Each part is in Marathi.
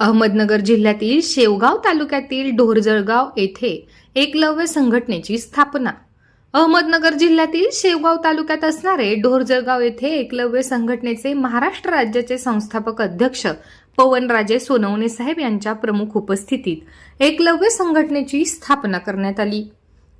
अहमदनगर जिल्ह्यातील शेवगाव तालुक्यातील ढोरजळगाव येथे एकलव्य संघटनेची स्थापना. अहमदनगर जिल्ह्यातील शेवगाव तालुक्यात असणारे ढोरजळगाव येथे एकलव्य संघटनेचे महाराष्ट्र राज्याचे संस्थापक अध्यक्ष पवनराजे सोनवणे साहेब यांच्या प्रमुख उपस्थितीत एकलव्य संघटनेची स्थापना करण्यात आली.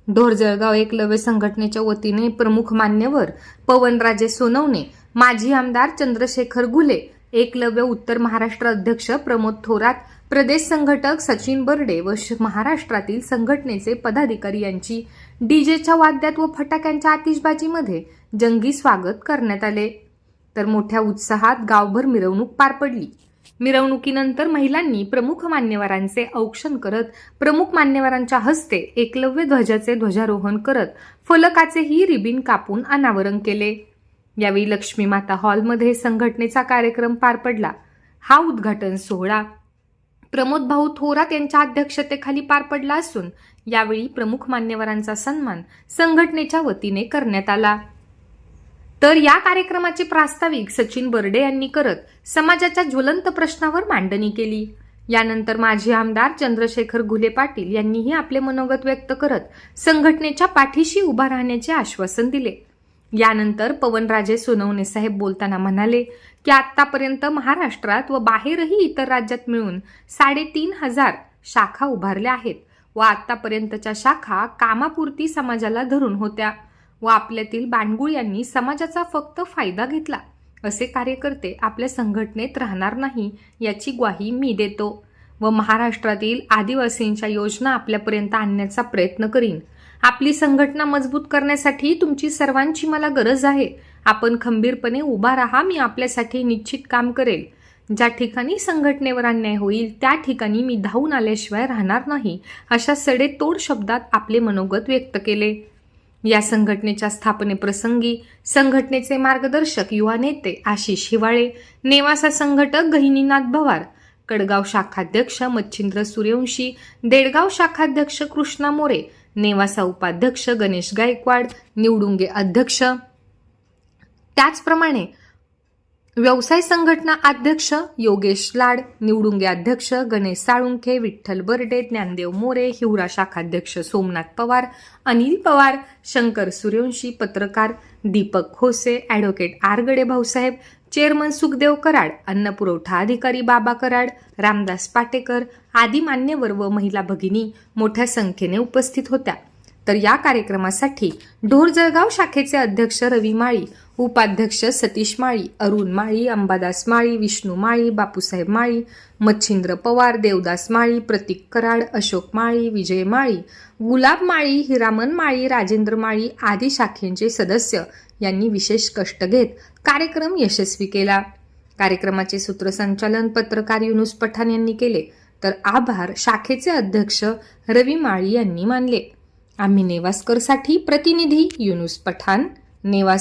ढोरजळगाव एकलव्य संघटनेच्या वतीने प्रमुख मान्यवर पवनराजे सोनवणे माजी आमदार चंद्रशेखर गुले एकलव्य उत्तर महाराष्ट्र अध्यक्ष प्रमोद थोरात प्रदेश संघटक सचिन बर्डे व श- महाराष्ट्रातील संघटनेचे पदाधिकारी यांची डीजेच्या वाद्यात व फटाक्यांच्या आतिषबाजीमध्ये जंगी स्वागत करण्यात आले. तर मोठ्या उत्साहात गावभर मिरवणूक पार पडली. मिरवणुकीनंतर महिलांनी प्रमुख मान्यवरांचे औक्षण करत प्रमुख मान्यवरांच्या हस्ते एकलव्य ध्वजाचे ध्वजारोहण करत फलकाचेही रिबीन कापून अनावरण केले. यावेळी लक्ष्मी माता हॉलमध्ये संघटनेचा कार्यक्रम पार पडला. हा उद्घाटन सोहळा प्रमोद भाऊ थोरात यांच्या अध्यक्षतेखाली पार पडला असून यावेळी प्रमुख मान्यवरांचा सन्मान संघटनेच्या वतीने करण्यात आला. तर या कार्यक्रमाचे प्रास्ताविक सचिन बर्डे यांनी करत समाजाच्या ज्वलंत प्रश्नावर मांडणी केली. यानंतर माजी आमदार चंद्रशेखर घुले पाटील यांनीही आपले मनोगत व्यक्त करत संघटनेच्या पाठीशी उभा राहण्याचे आश्वासन दिले. यानंतर पवनराजे सोनवणे साहेब बोलताना म्हणाले की आतापर्यंत महाराष्ट्रात व बाहेरही इतर राज्यात मिळून साडेतीन हजार शाखा उभारल्या आहेत व आतापर्यंतच्या शाखा कामापुरती समाजाला धरून होत्या व आपल्यातील बाणगुळ यांनी समाजाचा फक्त फायदा घेतला असे कार्यकर्ते आपल्या संघटनेत राहणार नाही याची ग्वाही मी देतो व महाराष्ट्रातील आदिवासींच्या योजना आपल्यापर्यंत आणण्याचा प्रयत्न करीन. आपली संघटना मजबूत करण्यासाठी तुमची सर्वांची मला गरज आहे. आपण खंबीरपणे उभा राहा मी आपल्यासाठी निश्चित काम करेल. ज्या ठिकाणी संघटनेवर अन्याय होईल त्या ठिकाणी मी धावून आल्याशिवाय राहणार नाही अशा सडेतोड शब्दात आपले मनोगत व्यक्त केले. या संघटनेच्या स्थापनेप्रसंगी संघटनेचे मार्गदर्शक युवा नेते आशिष हिवाळे नेवासा संघटक गहिनीनाथ भवार कडगाव शाखाध्यक्ष मच्छिंद्र सूर्यवंशी देडगाव शाखाध्यक्ष कृष्णा मोरे नेवासा उपाध्यक्ष गणेश गायकवाड निवडुंगे अध्यक्ष. त्याचप्रमाणे व्यवसाय संघटना अध्यक्ष योगेश लाड निवडुंगे अध्यक्ष गणेश साळुंखे विठ्ठल बर्डे ज्ञानदेव मोरे हिवरा शाखाध्यक्ष सोमनाथ पवार अनिल पवार शंकर सूर्यवंशी पत्रकार दीपक खोसे ॲडव्होकेट आरगडे भाऊसाहेब चेअरमन सुखदेव कराड अन्न पुरवठा अधिकारी बाबा कराड रामदास पाटेकर आदी मान्यवर व महिला भगिनी मोठ्या संख्येने उपस्थित होत्या. तर या कार्यक्रमासाठी ढोरजळगाव शाखेचे अध्यक्ष रवी माळी उपाध्यक्ष सतीश माळी अरुण माळी अंबादास माळी विष्णू माळी बापूसाहेब माळी मच्छिंद्र पवार देवदास माळी प्रतीक कराड अशोक माळी विजय माळी गुलाब माळी हिरामन माळी राजेंद्र माळी आदी शाखेंचे सदस्य यांनी विशेष कष्ट घेत कार्यक्रम यशस्वी केला. कार्यक्रमाचे सूत्रसंचालन पत्रकार युनुस पठाण यांनी केले. तर आभार शाखेचे अध्यक्ष रवी माळी यांनी मानले. आम्ही नेवास्करसाठी प्रतिनिधी युनुस पठाण नेवास